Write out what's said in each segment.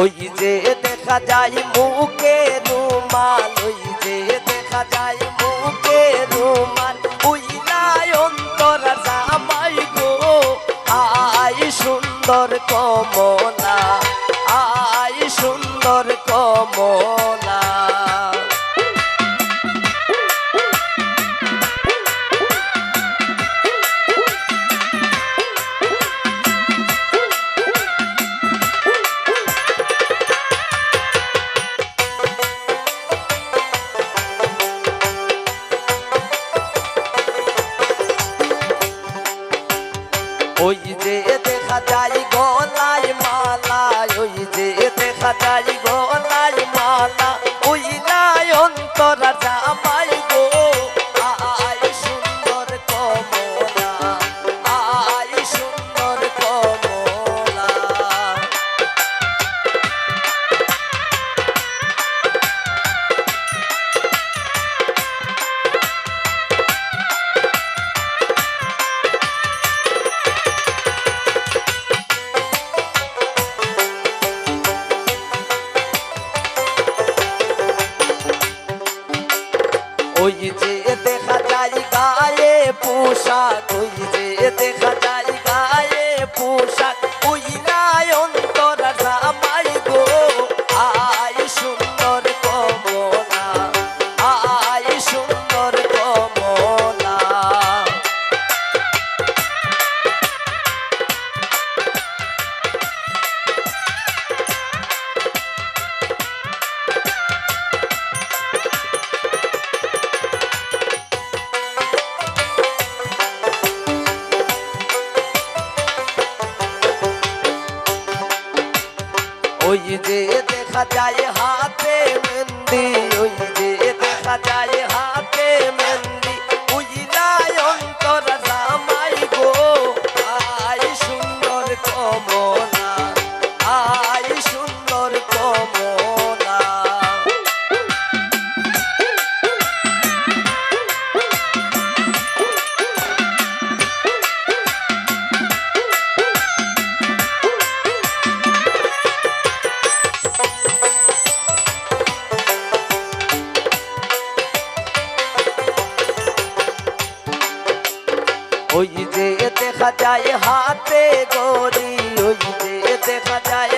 ওই যে দেখা যায় মুখে রুমাল, ওই যে দেখা যায় মুখে রুমাল। ওই নাই অন্তর জামাই গো, আই সুন্দর কমলা, আই সুন্দর কমলা। ওই যে দেখা যায় গলায় মালা ওই যে দেখা যায় গলায় ওই যে দেখা যায় গায়ে পোশাক ওই যে দেখা ওই যে দেখা যায় হাতে মেহেন্দি ওই যে দেখা যায় হাতে মেহেন্দি। ওই যে দেখা যায় হাতে গরি ওই যে দেখা যায়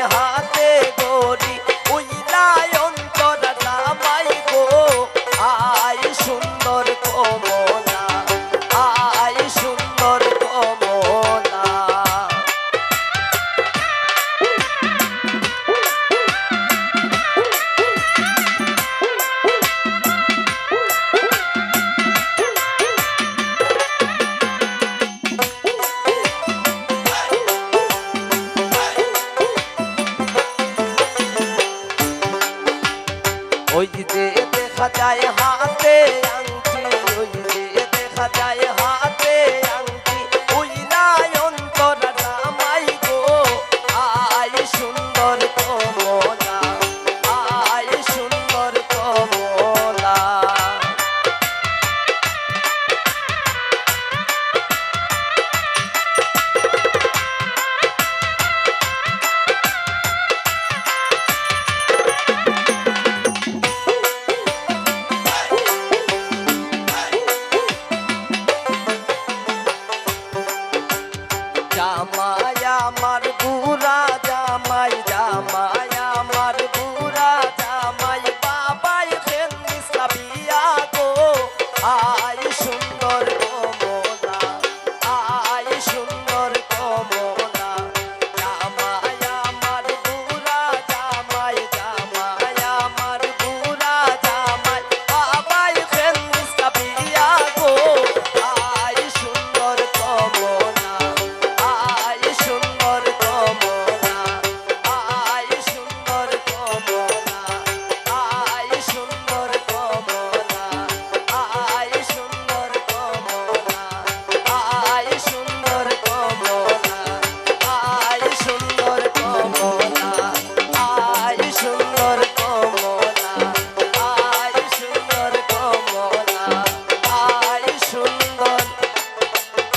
ওই যে দেখা যায় হাতে আংটি ওই যে দেখা যায়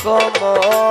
কমল